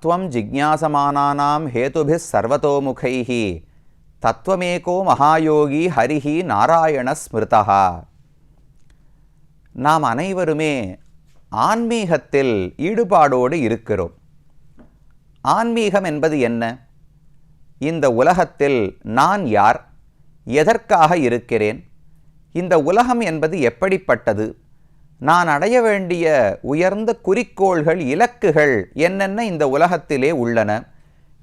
தத்துவம் ஜிக்ஞாசமானானாம் ஹேதுபிஸ் சர்வதோமுகைஹி தத்துவமேகோ மகாயோகி ஹரிஹி நாராயண ஸ்மிருதா நாம் அனைவருமே ஆன்மீகத்தில் ஈடுபாடோடு இருக்கிறோம் ஆன்மீகம் என்பது என்ன இந்த உலகத்தில் நான் யார் எதற்காக இருக்கிறேன் இந்த உலகம் என்பது எப்படிப்பட்டது நான் அடைய வேண்டிய உயர்ந்த குறிக்கோள்கள் இலக்குகள் என்னென்ன இந்த உலகத்திலே உள்ளன?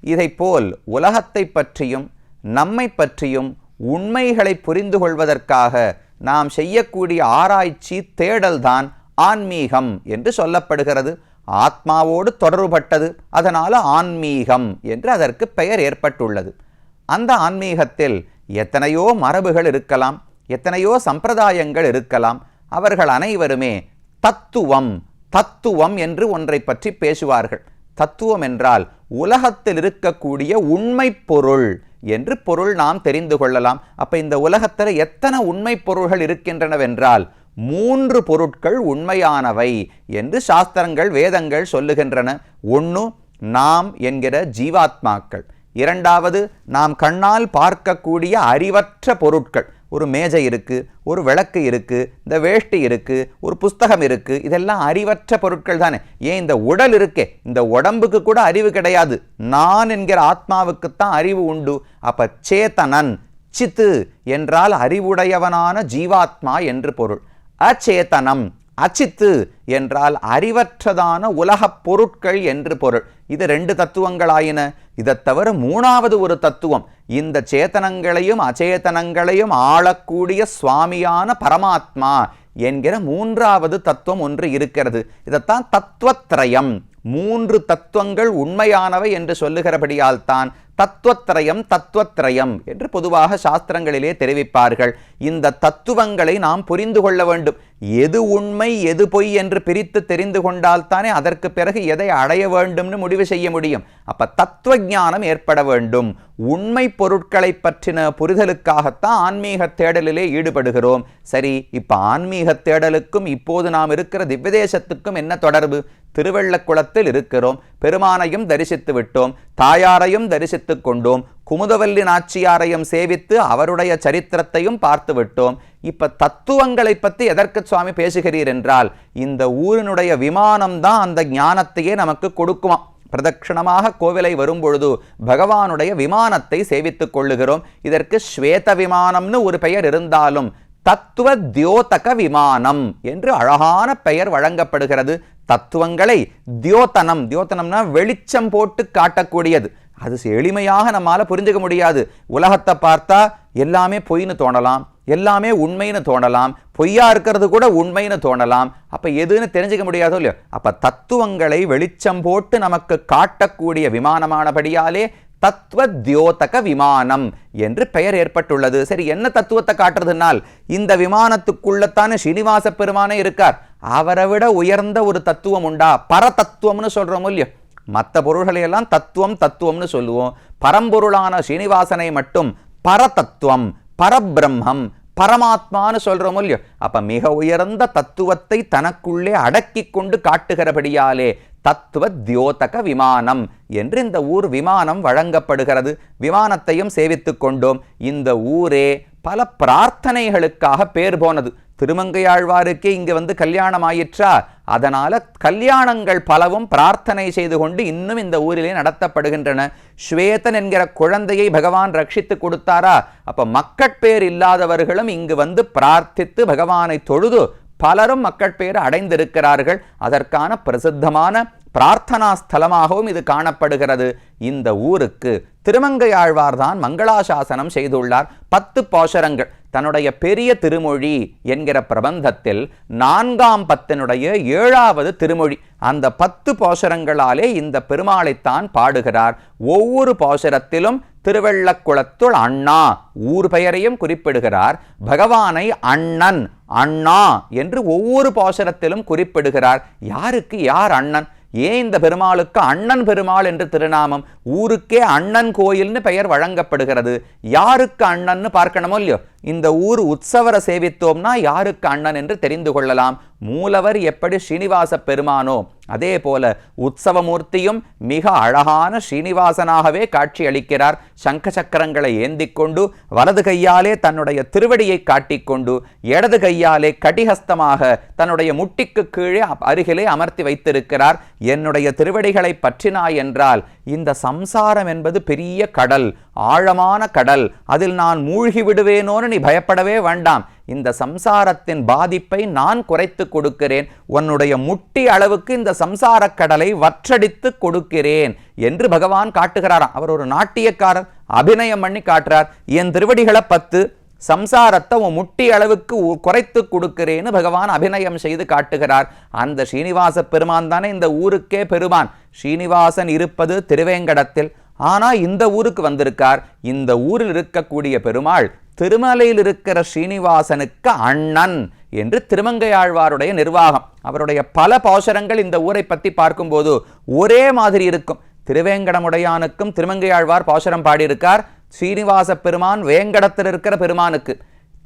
இதைப்போல் உலகத்தை பற்றியும் நம்மை பற்றியும் உண்மைகளை புரிந்து கொள்வதற்காக நாம் செய்யக்கூடிய ஆராய்ச்சி தேடல்தான் ஆன்மீகம் என்று சொல்லப்படுகிறது. ஆத்மாவோடு தொடர்புபட்டது அதனால் ஆன்மீகம் என்று அதற்கு பெயர் ஏற்பட்டுள்ளது. அந்த ஆன்மீகத்தில் எத்தனையோ மரபுகள் இருக்கலாம் எத்தனையோ சம்பிரதாயங்கள் இருக்கலாம் அவர்கள் அனைவருமே தத்துவம் தத்துவம் என்று ஒன்றை பற்றி பேசுவார்கள். தத்துவம் என்றால் உலகத்தில் இருக்கக்கூடிய உண்மை பொருள் என்று பொருள் நாம் தெரிந்து கொள்ளலாம். அப்ப இந்த உலகத்தில் எத்தனை உண்மை பொருள்கள் இருக்கின்றனவென்றால் மூன்று பொருட்கள் உண்மையானவை என்று சாஸ்திரங்கள் வேதங்கள் சொல்லுகின்றன. ஒன்று நாம் என்கிற ஜீவாத்மாக்கள். இரண்டாவது நாம் கண்ணால் பார்க்கக்கூடிய அறிவற்ற பொருட்கள். ஒரு மேஜை இருக்குது ஒரு விளக்கு இருக்குது இந்த வேஷ்டி இருக்குது ஒரு புஸ்தகம் இருக்குது இதெல்லாம் அறிவற்ற பொருட்கள் தானே. ஏன் இந்த உடல் இருக்கே? இந்த உடம்புக்கு கூட அறிவு கிடையாது. நான் என்கிற ஆத்மாவுக்குத்தான் அறிவு உண்டு. அப்போ சேத்தனன் சித்து என்றால் அறிவுடையவனான ஜீவாத்மா என்று பொருள். அச்சேதனம் அச்சித்து என்றால் அறிவற்றதான உலகப் பொருட்கள் என்று பொருள். இது ரெண்டு தத்துவங்களாயின. இதை தவிர மூணாவது ஒரு தத்துவம். இந்த சேத்தனங்களையும் அச்சேதனங்களையும் ஆளக்கூடிய சுவாமியான பரமாத்மா என்கிற மூன்றாவது தத்துவம் ஒன்று இருக்கிறது. இதைத்தான் தத்துவத்திரயம் மூன்று தத்துவங்கள் உண்மையானவை என்று சொல்லுகிறபடியால் தான் தத்துவத்திரயம் தத்துவத்திரயம் என்று பொதுவாக சாஸ்திரங்களிலே தெரிவிப்பார்கள். இந்த தத்துவங்களை நாம் புரிந்து கொள்ள வேண்டும். எது உண்மை எது பொய் என்று பிரித்து தெரிந்து கொண்டால்தானே அதற்கு பிறகு எதை அடைய வேண்டும்னு முடிவு செய்ய முடியும். அப்ப தத்துவ ஞானம் ஏற்பட வேண்டும். உண்மை பொருட்களை பற்றின புரிதலுக்காகத்தான் ஆன்மீக தேடலிலே ஈடுபடுகிறோம். சரி இப்ப ஆன்மீக தேடலுக்கும் இப்போது நாம் இருக்கிற திவ்யதேசத்துக்கும் என்ன தொடர்பு? திருவெள்ளக்குளத்தில் இருக்கிறோம். பெருமானையும் தரிசித்து விட்டோம் தாயாரையும் தரிசித்து கொண்டோம். குமுதவல்லி நாச்சியாரையும் சேவித்து அவருடைய சரித்திரத்தையும் பார்த்து விட்டோம் இப்ப தத்துவங்களை பற்றி எதற்கு சுவாமி பேசுகிறீர் என்றால் இந்த ஊரினுடைய விமானம் தான் அந்த ஞானத்தையே நமக்கு கொடுக்குமா பிரதட்சணமாக கோவிலை வரும்பொழுது பகவானுடைய விமானத்தை சேவித்துக் கொள்ளுகிறோம். இதற்கு ஸ்வேத விமானம்னு ஒரு பெயர் இருந்தாலும் தத்துவ தியோதக விமானம் என்று அழகான பெயர் வழங்கப்படுகிறது. தத்துவங்களை தியோதனம் தியோதனம்னா வெளிச்சம் போட்டு காட்டக்கூடியது. அது எளிமையாக நம்மால் புரிஞ்சுக்க முடியாது. உலகத்தை பார்த்தா எல்லாமே பொய்னு தோணலாம். எல்லாமே உண்மைன்னு தோணலாம். பொய்யா இருக்கிறது கூட உண்மைன்னு தோணலாம். அப்போ எதுன்னு தெரிஞ்சுக்க முடியாதோ இல்லையோ? அப்போ தத்துவங்களை வெளிச்சம் போட்டு நமக்கு காட்டக்கூடிய விமானமானபடியாலே தத்துவ தியோதக விமானம் என்று பெயர் ஏற்பட்டுள்ளது. சரி என்ன தத்துவத்தை காட்டுறதுனால் இந்த விமானத்துக்குள்ளத்தானே ஸ்ரீனிவாச பெருமானே இருக்கார். அவரை விட உயர்ந்த ஒரு தத்துவம் உண்டா? பரதத்துவம்னு சொல்றோம் இல்லையோ? மற்ற பொருள்களையெல்லாம் தத்துவம் தத்துவம்னு சொல்லுவோம். பரம்பொருளான சீனிவாசனை மட்டும் பரதத்துவம் பரபிரம்மம் பரமாத்மான்னு சொல்றோம் இல்லையோ? அப்போ மிக உயர்ந்த தத்துவத்தை தனக்குள்ளே அடக்கி கொண்டு காட்டுகிறபடியாலே தத்துவ தியோதக விமானம் என்று இந்த ஊர் விமானம் வழங்கப்படுகிறது. விமானத்தையும் சேவித்து கொண்டோம். இந்த ஊரே பல பிரார்த்தனைகளுக்காக பேர் போனது. திருமங்கையாழ்வாருக்கே இங்கே வந்து கல்யாணம் ஆயிற்றா அதனால் கல்யாணங்கள் பலவும் பிரார்த்தனை செய்து கொண்டு இன்னும் இந்த ஊரிலே நடத்தப்படுகின்றன. ஸ்வேதன் என்கிற குழந்தையை பகவான் ரட்சித்து கொடுத்தாரா? அப்போ மக்கட்பேர் இல்லாதவர்களும் இங்கு வந்து பிரார்த்தித்து பகவானை தொழுது பலரும் மக்கட்பேர் அடைந்திருக்கிறார்கள். அதற்கான பிரசித்தமான பிரார்த்தனா ஸ்தலமாகவும் இது காணப்படுகிறது. இந்த ஊருக்கு திருமங்கையாழ்வார் தான் மங்களாசாசனம் செய்துள்ளார். பத்து பாசரங்கள். தன்னுடைய பெரிய திருமொழி என்கிற பிரபந்தத்தில் நான்காம் பத்தினுடைய ஏழாவது திருமொழி. அந்த பத்து பாசுரங்களாலே இந்த பெருமாளைத்தான் பாடுகிறார். ஒவ்வொரு பாசுரத்திலும் திருவெள்ளக்குளத்துள் அண்ணா ஊர் பெயரையும் குறிப்பிடுகிறார். பகவானை அண்ணன் அண்ணா என்று ஒவ்வொரு பாசுரத்திலும் குறிப்பிடுகிறார். யாருக்கு? யார் அண்ணன்? ஏன் இந்த பெருமாளுக்கு அண்ணன் பெருமாள் என்று திருநாமம்? ஊருக்கே அண்ணன் கோயில்னு பெயர் வழங்கப்படுகிறது. யாருக்கு அண்ணன்னு பார்க்கணுமோ இல்லையோ? இந்த ஊர் உற்சவரை சேவித்தோம்னா யாருக்கு அண்ணன் என்று தெரிந்து கொள்ளலாம். மூலவர் எப்படி ஸ்ரீனிவாச பெருமானோ அதே போல உற்சவமூர்த்தியும் மிக அழகான ஸ்ரீனிவாசனாகவே காட்சி அளிக்கிறார் சங்க சக்கரங்களை ஏந்திக்கொண்டு வலது கையாலே தன்னுடைய திருவடியை காட்டிக்கொண்டு இடது கையாலே கடிஹஸ்தமாக தன்னுடைய முட்டிக்கு கீழே அருகிலே அமர்த்தி வைத்திருக்கிறார். என்னுடைய திருவடிகளை பற்றினாய் என்றால் இந்த சம்சாரம் என்பது பெரிய கடல் ஆழமான கடல் அதில் நான் மூழ்கி விடுவேனோன்னு நீ பயப்படவே வேண்டாம். இந்த சம்சாரத்தின் பாதிப்பை நான் குறைத்து கொடுக்கிறேன். உன்னுடைய முட்டி அளவுக்கு இந்த சம்சாரக் கடலை வற்றடித்து கொடுக்கிறேன் என்று பகவான் காட்டுகிறாராம். அவர் ஒரு நாட்டியக்காரர் அபிநயம் பண்ணி காட்டுறார். என் திருவடிகளை பத்து சம்சாரத்தை உன் முட்டி அளவுக்கு குறைத்து கொடுக்கிறேன்னு பகவான் அபிநயம் செய்து காட்டுகிறார். அந்த ஸ்ரீனிவாச பெருமான் தானே இந்த ஊருக்கே பெருமான். ஸ்ரீனிவாசன் இருப்பது திருவேங்கடத்தில். ஆனா இந்த ஊருக்கு வந்திருக்கார். இந்த ஊரில் இருக்கக்கூடிய பெருமாள் திருமலையில் இருக்கிற ஸ்ரீனிவாசனுக்கு அண்ணன் என்று திருமங்கையாழ்வாருடைய நிர்வாகம். அவருடைய பல பாசுரங்கள் இந்த ஊரை பற்றி பார்க்கும்போது ஒரே மாதிரி இருக்கும். திருவேங்கடமுடையானுக்கும் திருமங்கையாழ்வார் பாசுரம் பாடியிருக்கார். ஸ்ரீனிவாச பெருமான் வேங்கடத்தில் இருக்கிற பெருமானுக்கு.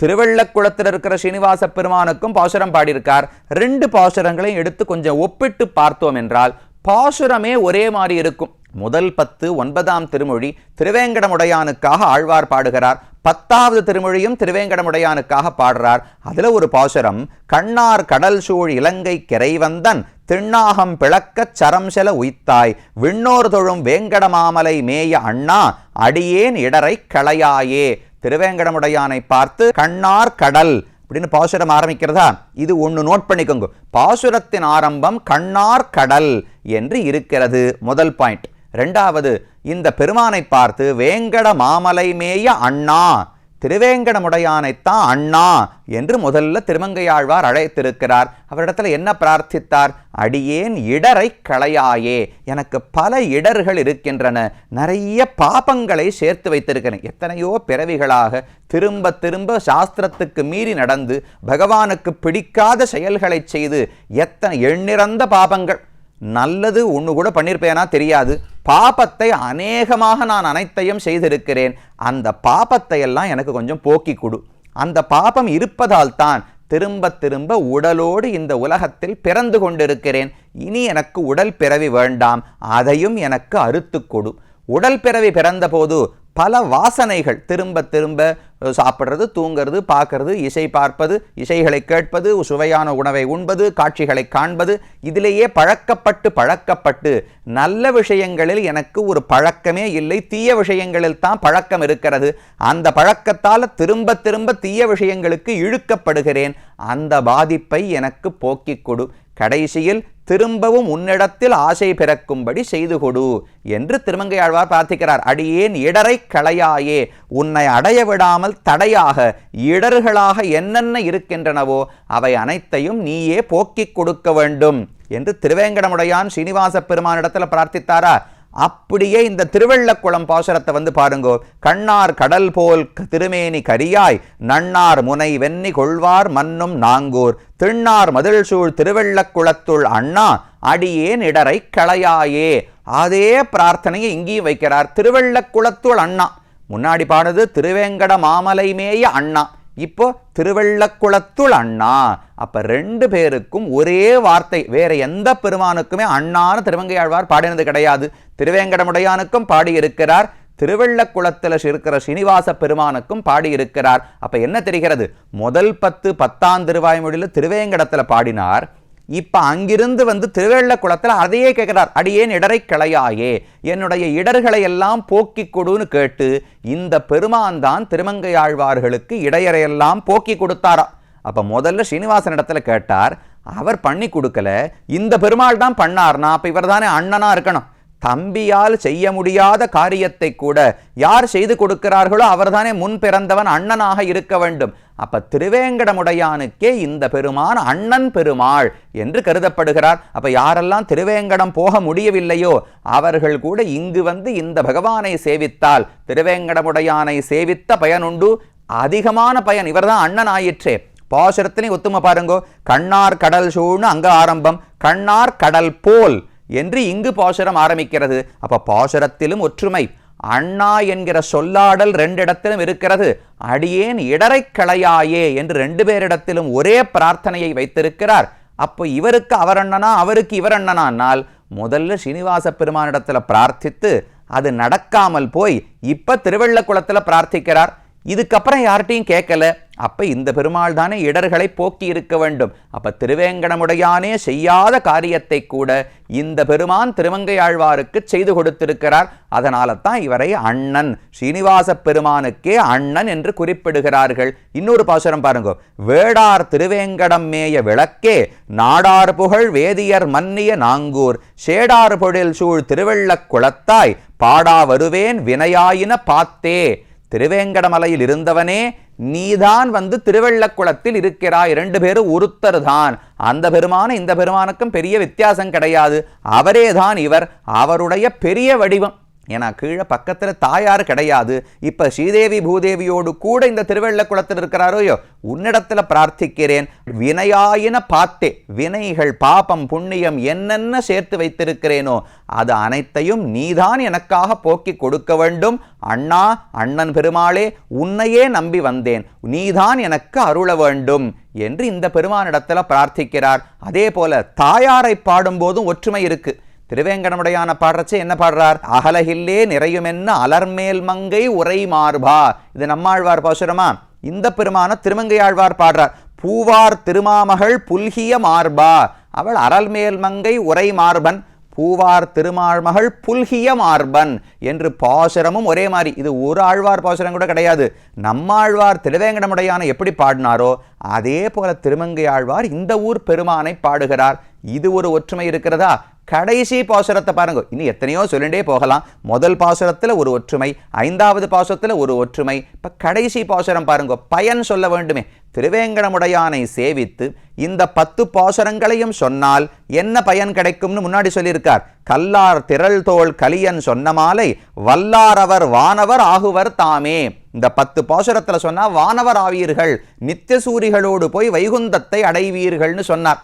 திருவள்ளக்குளத்தில் இருக்கிற ஸ்ரீனிவாச பெருமானுக்கும் பாசுரம் பாடியிருக்கார். ரெண்டு பாசுரங்களையும் எடுத்து கொஞ்சம் ஒப்பிட்டு பார்த்தோம் என்றால் பாசுரமே ஒரே மாதிரி இருக்கும். முதல் பத்து ஒன்பதாம் திருமொழி திருவேங்கடமுடையானுக்காக ஆழ்வார் பாடுகிறார். பத்தாவது திருமொழியும் திருவேங்கடமுடையானுக்காக பாடுறார். அதில் ஒரு பாசுரம் கண்ணார் கடல் சூழ் இலங்கை கிரைவந்தன் திண்ணாகம் பிளக்கச் சரம்சல உய்த்தாய் விண்ணோர் தொழும் வேங்கடமாமலை மேய அண்ணா அடியேன் இடரை களையாயே. திருவேங்கடமுடையானை பார்த்து கண்ணார் கடல் அப்படின்னு பாசுரம் ஆரம்பிக்கிறதா? இது ஒன்று நோட் பண்ணிக்கோங்க. பாசுரத்தின் ஆரம்பம் கண்ணார் கடல் என்று இருக்கிறது. முதல் பாயிண்ட் ரெண்டாவது இந்த பெருமானை பார்த்து வேங்கட மாமலை மேய அண்ணா திருவேங்கடமுடையானைத்தான் அண்ணா என்று முதல்ல திருமங்கையாழ்வார் அழைத்திருக்கிறார். அவரிடத்துல என்ன பிரார்த்தித்தார்? அடியேன் இடரை களையாயே. எனக்கு பல இடர்கள் இருக்கின்றன. நிறைய பாபங்களை சேர்த்து வைத்திருக்கிறேன். எத்தனையோ பிறவிகளாக திரும்ப திரும்ப சாஸ்திரத்துக்கு மீறி நடந்து பகவானுக்கு பிடிக்காத செயல்களை செய்து எத்தனை எண்ணிறந்த பாபங்கள். நல்லது ஒன்று கூட பண்ணியிருப்பேனா தெரியாது. பாபத்தை அநேகமாக நான் அனைத்தையும் செய்திருக்கிறேன். அந்த பாபத்தை எல்லாம் எனக்கு கொஞ்சம் போக்கி கொடு. அந்த பாபம் இருப்பதால் தான் திரும்ப திரும்ப உடலோடு இந்த உலகத்தில் பிறந்து கொண்டிருக்கிறேன். இனி எனக்கு உடல் பிறவி வேண்டாம். அதையும் எனக்கு அறுத்து கொடு. உடல் பிறவி பிறந்தபோது பல வாசனைகள். திரும்ப திரும்ப சாப்பிட்றது தூங்கிறது பார்க்கறது இசை பார்ப்பது இசைகளை கேட்பது சுவையான உணவை உண்பது காட்சிகளை காண்பது இதிலேயே பழக்கப்பட்டு பழக்கப்பட்டு நல்ல விஷயங்களில் எனக்கு ஒரு பழக்கமே இல்லை தீய விஷயங்களில் தான் பழக்கம் இருக்கிறது. அந்த பழக்கத்தால் திரும்ப திரும்ப தீய விஷயங்களுக்கு இழுக்கப்படுகிறேன். அந்த பாதிப்பை எனக்கு போக்கிக் கொடு. கடைசியில் திரும்பவும் உன்னிடத்தில் ஆசை பிறக்கும்படி செய்து கொடு என்று திருமங்கையாழ்வார் பிரார்த்திக்கிறார். அடியேன் இடரை களையாயே உன்னை அடைய விடாமல் தடையாக இடர்களாக என்னென்ன இருக்கின்றனவோ அவை அனைத்தையும் நீயே போக்கிக் கொடுக்க வேண்டும் என்று திருவேங்கடமுடையான் ஸ்ரீனிவாச பெருமானிடத்தில் பிரார்த்தித்தாரா? அப்படியே இந்த திருவள்ளக்குளம் பாசுரத்தை வந்து பாருங்கோ. கண்ணார் கடல் போல் திருமேனி கரியாய் நன்னார் முனை வெண்ணி கொள்வார் மன்னும் நாங்கூர். திண்ணார் மதில் சூழ் திருவள்ளக்குளத்துள் அண்ணா அடியேன் இடரை களையாயே. அதே பிரார்த்தனையை இங்கேயும் வைக்கிறார் திருவள்ளக்குளத்துள் அண்ணா. முன்னாடி பாடுது திருவேங்கட மாமலை மேய அண்ணா. இப்போ திருவள்ளக்குளத்துள் அண்ணா. அப்ப ரெண்டு பேருக்கும் ஒரே வார்த்தை வேற எந்த பெருமானுக்குமே அண்ணான்னு திருவங்கையாழ்வார் பாடினது கிடையாது. திருவேங்கடமுடையானுக்கும் பாடியிருக்கிறார். திருவள்ளக்குளத்தில் இருக்கிற ஸ்ரீனிவாச பெருமானுக்கும் பாடியிருக்கிறார். அப்போ என்ன தெரிகிறது? முதல் பத்து பத்தாம் திருவாய்மொழியில் திருவேங்கடத்தில் பாடினார். இப்போ அங்கிருந்து வந்து திருவள்ளக்குளத்தில் அதையே கேட்கிறார். அடியேன் இடரை கிளையாயே என்னுடைய இடர்களை எல்லாம் போக்கி கொடுன்னு கேட்டு இந்த பெருமான் தான் திருமங்கையாழ்வார்களுக்கு இடையறையெல்லாம் போக்கி கொடுத்தாரா? அப்போ முதல்ல ஸ்ரீனிவாசன் இடத்துல கேட்டார். அவர் பண்ணி கொடுக்கல. இந்த பெருமாள் தான் பண்ணார்னா அப்போ இவர் தானே அண்ணனாக இருக்கணும். தம்பியால் செய்ய முடியாத காரியத்தை கூட யார் செய்து கொடுக்கிறார்களோ அவர்தானே முன் பிறந்தவன் அண்ணனாக இருக்க வேண்டும். அப்ப திருவேங்கடமுடையானுக்கே இந்த பெருமான் அண்ணன் பெருமாள் என்று கருதப்படுகிறார். அப்ப யாரெல்லாம் திருவேங்கடம் போக முடியவில்லையோ அவர்கள் கூட இங்கு வந்து இந்த பகவானை சேவித்தால் திருவேங்கடமுடையானை சேவித்த பயனுண்டு. அதிகமான பயன் இவர்தான் அண்ணன் ஆயிற்றே பாசுரத்திலையும் ஒத்துமை பாருங்கோ. கண்ணார் கடல் சூழ்னு அங்க ஆரம்பம். கண்ணார் கடல் போல். என்று இங்கு பாசுரம் ஆரம்பிக்கிறது. அப்ப பாசுரத்திலும் ஒற்றுமை. அண்ணா என்கிற சொல்லாடல் ரெண்டு இடத்திலும் இருக்கிறது. அடியேன் இடரை களையாயே என்று ரெண்டு பேரிடத்திலும் ஒரே பிரார்த்தனையை வைத்திருக்கிறார். அப்போ இவருக்கு அவர் அண்ணனா அவருக்கு இவர் அண்ணனானால் முதல்ல ஸ்ரீனிவாச பெருமானிடத்துல பிரார்த்தித்து அது நடக்காமல் போய் இப்ப திருவள்ளக்குளத்தில் பிரார்த்திக்கிறார். இதுக்கப்புறம் யார்கிட்டையும் கேட்கல. அப்ப இந்த பெருமாள் தானே இடர்களை போக்கி இருக்க வேண்டும். அப்ப திருவேங்கடமுடையானே செய்யாத காரியத்தை கூட இந்த பெருமான் திருமங்கையாழ்வாருக்கு செய்து கொடுத்திருக்கிறார். அதனால தான் இவரை அண்ணன் ஸ்ரீனிவாச பெருமானுக்கே அண்ணன் என்று குறிப்பிடுகிறார்கள். இன்னொரு பாசுரம் பாருங்க. வேடார் திருவேங்கடம் மேய விளக்கே நாடார் புகழ் வேதியர் மன்னிய நாங்கூர். சேடார் பொழில் சூழ் திருவள்ளக் குளத்தாய் பாடா வருவேன் வினையாயின பார்த்தே திருவேங்கடமலையில் இருந்தவனே நீதான் வந்து திருவள்ளக்குளத்தில் இருக்கிறாய். இரண்டு பேரும் ஒருத்தர் தான் அந்த பெருமான இந்த பெருமானுக்கும் பெரிய வித்தியாசம் கிடையாது. அவரே தான் இவர். அவருடைய பெரிய வடிவம். ஏன்னா கீழே பக்கத்தில் தாயார் கிடையாது. இப்போ ஸ்ரீதேவி பூதேவியோடு கூட இந்த திருவள்ளக்குளத்தில் இருக்கிறாரோயோ உன்னிடத்தில் பிரார்த்திக்கிறேன். வினையாயின பார்த்தே வினைகள் பாபம் புண்ணியம் என்னென்ன சேர்த்து வைத்திருக்கிறேனோ அது அனைத்தையும் நீதான் எனக்காக போக்கி கொடுக்க வேண்டும். அண்ணா அண்ணன் பெருமாளே உன்னையே நம்பி வந்தேன். நீதான் எனக்கு அருள வேண்டும் என்று இந்த பெருமானிடத்தில் பிரார்த்திக்கிறார். அதே போல தாயாரை பாடும்போதும் ஒற்றுமை இருக்கு. திருவேங்கடமுடையான பாடுறச்சு என்ன பாடுறார்? அகலகில்லே நிறையுமென்ன அலர்மேல் மங்கை உரை மார்பா இது நம்மாழ்வார் பாசுரமா? இந்த பெருமான திருமங்கையாழ்வார் பாடுறார். பூவார் திருமாமகள் புல்கிய மார்பா. அவள் அரல்மேல் மங்கை உரை மார்பன். பூவார் திருமாழ்மகள் புல்கிய மார்பன் என்று பாசுரமும் ஒரே மாதிரி இது ஒரு ஆழ்வார் பாசுரம் கூட கிடையாது. நம்மாழ்வார் திருவேங்கடமுடையான எப்படி பாடினாரோ அதே போல திருமங்கை ஆழ்வார் இந்த ஊர் பெருமானை பாடுகிறார். இது ஒரு ஒற்றுமை இருக்கிறதா? கடைசி பாசுரத்தை பாருங்க. இன்னும் எத்தனையோ சொல்லிண்டே போகலாம். முதல் பாசுரத்தில் ஒரு ஒற்றுமை ஐந்தாவது பாசுரத்தில் ஒரு ஒற்றுமை. இப்போ கடைசி பாசுரம் பாருங்க. பயன் சொல்ல வேண்டுமே. திருவேங்கடமுடையானை சேவித்து இந்த பத்து பாசுரங்களையும் சொன்னால் என்ன பயன் கிடைக்கும்னு முன்னாடி சொல்லியிருக்கார். கல்லார் திரள் தோல் கலியன் சொன்ன மாலை வல்லாரவர் வானவர் ஆகுவர் தாமே. இந்த பத்து பாசுரத்தில் சொன்னா வானவர் ஆவீர்கள் நித்தியசூரிகளோடு போய் வைகுந்தத்தை அடைவீர்கள்னு சொன்னார்.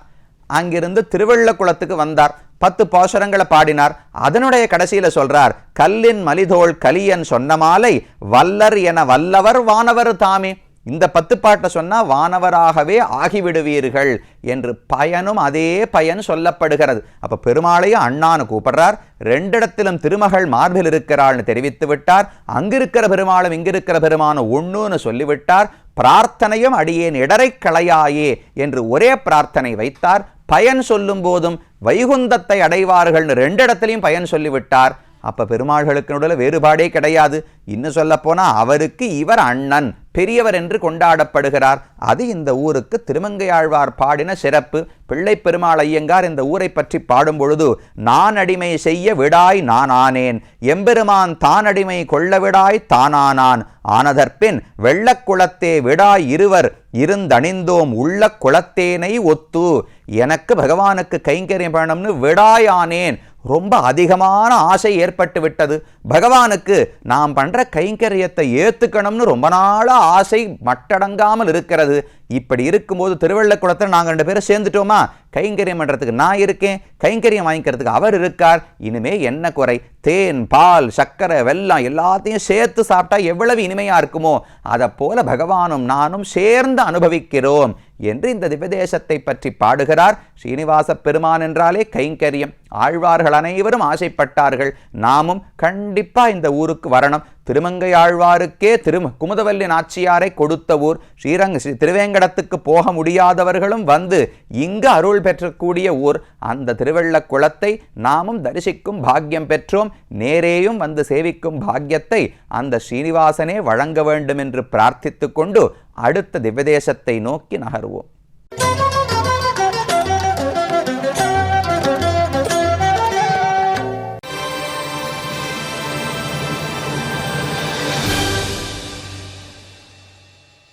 அங்கிருந்து திருவள்ளக்குளத்துக்கு வந்தார். பத்து பாசுரங்களை பாடினார். அதனுடைய கடைசியில் சொல்றார் கல்லின் மலிதோள் கலியன் சொன்ன மாலை வல்லர் என வல்லவர் வானவர் தாமே. இந்த பத்து பாட்டை சொன்னா வானவராகவே ஆகிவிடுவீர்கள் என்று பயனும் அதே பயன் சொல்லப்படுகிறது. அப்ப பெருமாளையும் அண்ணான்னு கூப்பிடுறார். ரெண்டிடத்திலும் திருமகள் மார்பில் இருக்கிறாள்னு தெரிவித்து விட்டார். அங்கிருக்கிற பெருமாளும் இங்கிருக்கிற பெருமானும் ஒண்ணுன்னு சொல்லிவிட்டார். பிரார்த்தனையும் அடியேன் இடரை களையாயே என்று ஒரே பிரார்த்தனை வைத்தார். பயன் சொல்லும் போதும் வைகுந்தத்தை அடைவார்கள்னு ரெண்டு இடத்துலையும் பயன் சொல்லிவிட்டார். அப்ப பெருமாள்களுக்கு நடுவில் வேறுபாடே கிடையாது. இன்னும் சொல்ல போனா அவருக்கு இவர் அண்ணன். பெரியவர் என்று கொண்டாடப்படுகிறார். அது இந்த ஊருக்கு திருமங்கையாழ்வார் பாடின சிறப்பு. பிள்ளை பெருமாள் ஐயங்கார் இந்த ஊரை பற்றி பாடும் பொழுது நான் அடிமை செய்ய விடாய் நான் ஆனேன் எம்பெருமான் தான் அடிமை கொள்ள விடாய் தானானான். ஆனதற்பின் வெள்ளக்குளத்தே விடாய் இருவர். இருந்தணிந்தோம் உள்ள குளத்தேனை ஒத்து. எனக்கு பகவானுக்கு கைங்கரியம் பண்ணணும்னு விடாயானேன். ரொம்ப அதிகமான ஆசை ஏற்பட்டு விட்டது. பகவானுக்கு நாம் பண்ற கைங்கரியத்தை ஏத்துக்கணும்னு ரொம்ப நாளா ஆசை மட்டடங்காமல் இருக்கிறது. இப்படி இருக்கும்போது திருவள்ளக்குளத்தில் நாங்கள் ரெண்டு பேரும் சேர்ந்துட்டோமா? கைங்கரியம் பண்ணுறதுக்கு நான் இருக்கேன். கைங்கரியம் வாங்கிக்கிறதுக்கு அவர் இருக்கார். இனிமே என்ன குறை? தேன் பால் சர்க்கரை வெல்லம் எல்லாத்தையும் சேர்த்து சாப்பிட்டா எவ்வளவு இனிமையா இருக்குமோ? அதை போல பகவானும் நானும் சேர்ந்து அனுபவிக்கிறோம். என்று இந்த திவ்யதேசத்தை பற்றி பாடுகிறார். ஸ்ரீனிவாச பெருமான் என்றாலே கைங்கரியம். ஆழ்வார்கள் அனைவரும் ஆசைப்பட்டார்கள். நாமும் கண்டிப்பாக இந்த ஊருக்கு வரணும். திருமங்கை ஆழ்வாருக்கே திரு குமுதவல்லி நாச்சியாரை கொடுத்த ஊர். ஸ்ரீரங்க ஸ்ரீ திருவேங்கடத்துக்கு போக முடியாதவர்களும் வந்து இங்கு அருள் பெற்றக்கூடிய ஊர். அந்த திருவள்ள குளத்தை நாமும் தரிசிக்கும் பாக்கியம் பெற்றோம். நேரேயும் வந்து சேவிக்கும் பாக்கியத்தை அந்த ஸ்ரீனிவாசனே வழங்க வேண்டும் என்று பிரார்த்தித்து கொண்டு அடுத்த திவ்யதேசத்தை நோக்கி நகர்வோம்.